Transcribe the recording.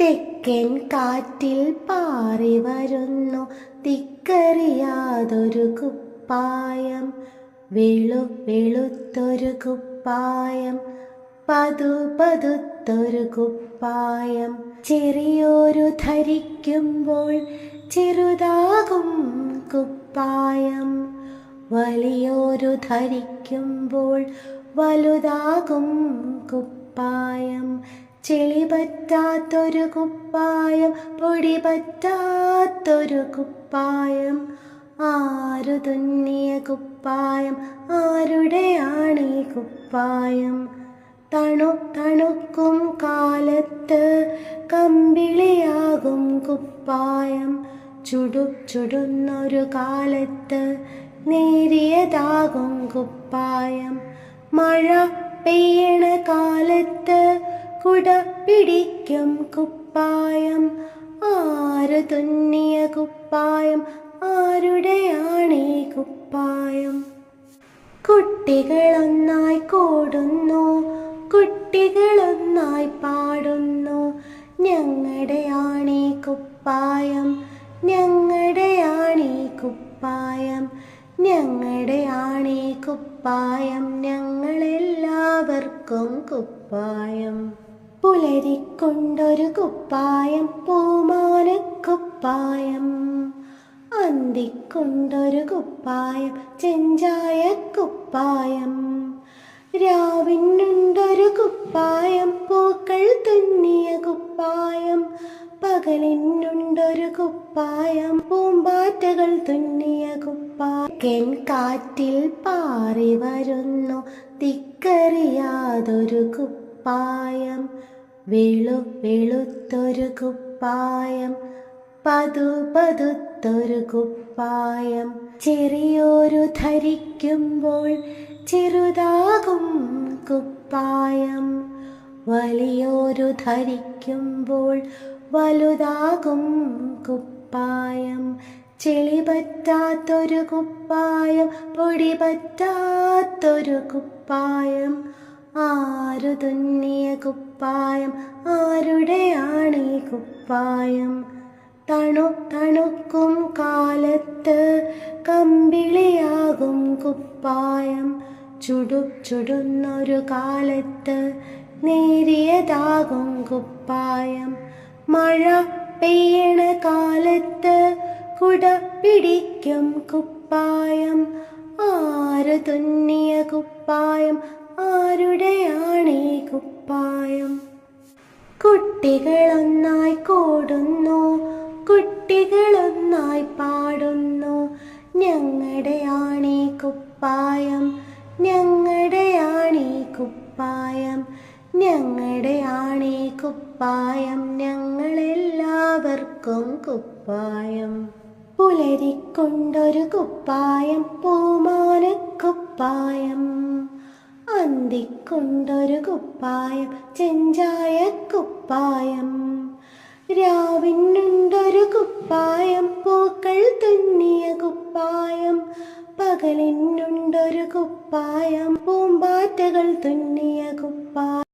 തെക്കൻ കാറ്റിൽ പാറി വരുന്നു. തിക്കറിയാതൊരു കുപ്പായം. വെളു വെളുത്തൊരു കുപ്പായം. പതു പതുത്തൊരു കുപ്പായം. ചെറിയൊരു ധരിക്കുമ്പോൾ ചെറുതാകും കുപ്പായം. വലിയൊരു ധരിക്കുമ്പോൾ വലുതാകും കുപ്പായം. ചെളി പറ്റാത്തൊരു കുപ്പായം പൊടി പറ്റാത്തൊരു കുപ്പായം. ആരു തുന്നിയ കുപ്പായം ആരുടെയാണ് ഈ കുപ്പായം? തണു തണുക്കും കാലത്ത് കമ്പിളിയാകും കുപ്പായം. ചുടു ചുടുന്നൊരു കാലത്ത് നേരിയതാകും കുപ്പായം. മഴ പെയ്യണ കാലത്ത് കുട പിടിക്കും കുപ്പായം. ആര് തുന്നിയ കുപ്പായം? ആരുടെയാണ് കുപ്പായം? കുട്ടികളൊന്നായി കൂടുന്നു കുട്ടികളൊന്നായി പാടുന്നു. ഞങ്ങളുടെയാണീ കുപ്പായം ഞങ്ങളുടെയാണീ കുപ്പായം. ഞങ്ങളുടെയാണീ കുപ്പായം ഞങ്ങളെല്ലാവർക്കും കുപ്പായം. പുലരിക്കൊണ്ടൊരു കുപ്പായം പൂമാനക്കുപ്പായം അന്തിക്കൊണ്ടൊരു കുപ്പായം ചെഞ്ചായ കുപ്പായം. രാവിനുണ്ടൊരു കുപ്പായം പൂക്കൾ തുന്നിയ കുപ്പായം. പകലിനുണ്ടൊരു കുപ്പായം പൂമ്പാറ്റകൾ തുന്നിയ കുപ്പായം. കാറ്റിൽ പാറി വരുന്നു തിക്കറിയാതൊരു കുപ്പായം. വെളു വെളുത്തൊരു കുപ്പായം പതു പതുത്തൊരു കുപ്പായം. ചെറിയൊരു ധരിക്കുമ്പോൾ ചെറുതാകും കുപ്പായം. വലിയൊരു ധരിക്കുമ്പോൾ വലുതാകും കുപ്പായം. ചെളി പറ്റാത്തൊരു കുപ്പായം പൊടി പറ്റാത്തൊരു കുപ്പായം. തുന്നിയ കുപ്പായം ആരുടെയാണ് ഈ കുപ്പായം? തണു തണുക്കും കാലത്ത് കമ്പിളിയാകും കുപ്പായം. ചുടു ചുടുന്നൊരു കാലത്ത് നേരിയതാകും കുപ്പായം. മഴ പെയ്യണ കാലത്ത് കുട പിടിക്കും കുപ്പായം. ആര് തുന്നിയ കുപ്പായം ആരുടെയാണ് കുപ്പായം? കുട്ടികളൊന്നായി കൂടുന്നു കുട്ടികളൊന്നായി പാടുന്നു. ഞങ്ങളുടെയാണീ കുപ്പായം ഞങ്ങളുടെയാണീ കുപ്പായം ഞങ്ങളുടെയാണീ കുപ്പായം ഞങ്ങളെല്ലാവർക്കും കുപ്പായം. പുലരിക്കൊണ്ടൊരു കുപ്പായം പൂമാനക്കുപ്പായം അന്തിക്കൊണ്ടൊരു കുപ്പായം ചെഞ്ചായ കുപ്പായം. രാവിനുണ്ടൊരു കുപ്പായം പൂക്കൾ തുന്നിയ കുപ്പായം. പകലിനുണ്ടൊരു കുപ്പായം പൂമ്പാറ്റകൾ തുന്നിയ കുപ്പായം.